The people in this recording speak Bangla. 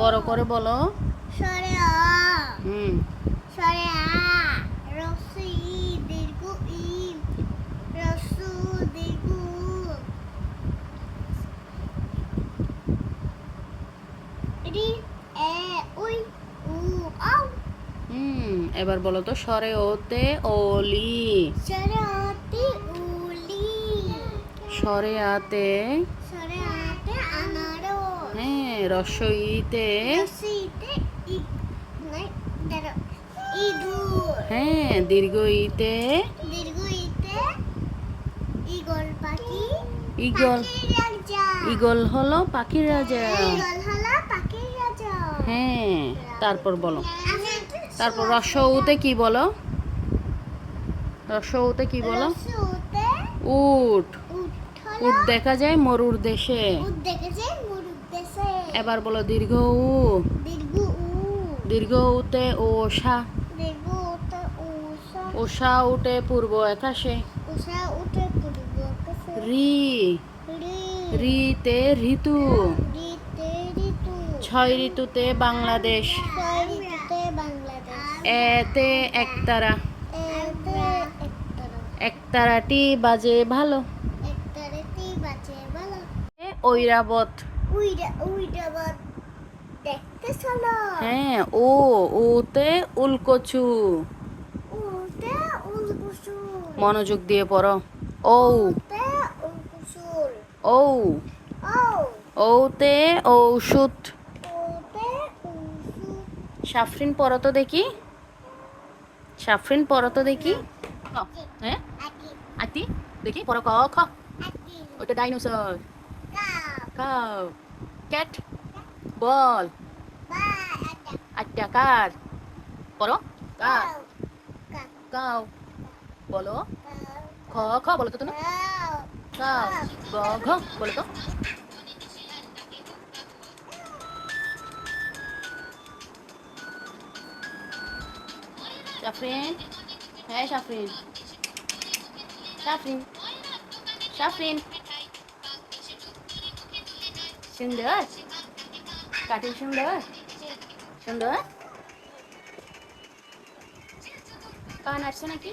বড় করে বলো। সরে অ হুম। সরে আ। রসু ই দীর্ঘ ই। রসু দীর্ঘ রি এ উই উ আউ। হুম এবার বলো তো সরে ওতে ওলি সরে অতি উলি সরে আতে সরে হ্যাঁ রসইতে হ্যাঁ দীর্ঘ ইতে ইগল ইগল হলো পাখির রাজা। হ্যাঁ তারপর বলো। তারপর রসউতে কি বলো? রসউতে কি বলো? উট। উঠ উট দেখা যায় মরুর দেশে উঠ দেখেছে মুরুদ দেশে এবার বলো দীর্ঘ উ। দীর্ঘ উ। দীর্ঘ উতে ওষা। উষা ওষা। উঠে পূর্ব আকাশে। উষা উঠে পূর্ব আকাশে। রি। রিতে ঋতু। ছয় ঋতুতে বাংলাদেশ। এতে একতারা। একতারাটি বাজে ভালো। একতারাটি হ্যাঁ ও ওতে উলকচু মনোযোগ দিয়ে পড়ো ও ও ও ওতে ঔষধ সাফরিন পড়ো তো দেখি সাফরিন পড়ো তো দেখি হ্যাঁ আতি দেখি পড়ো ক খ ওটা ডাইনোসর কাউ ক্যাট, বল। আটটা কার? কাপ কাউ বলো। খ খ, বলো তো তুমি। কাউ গ, ঘ, বলো তো। সাফরিন হ্যাঁ সাফরিন সাফরিন সাফরিন সুন্দর। কাটিং সুন্দর। সুন্দর। কান আসছে নাকি?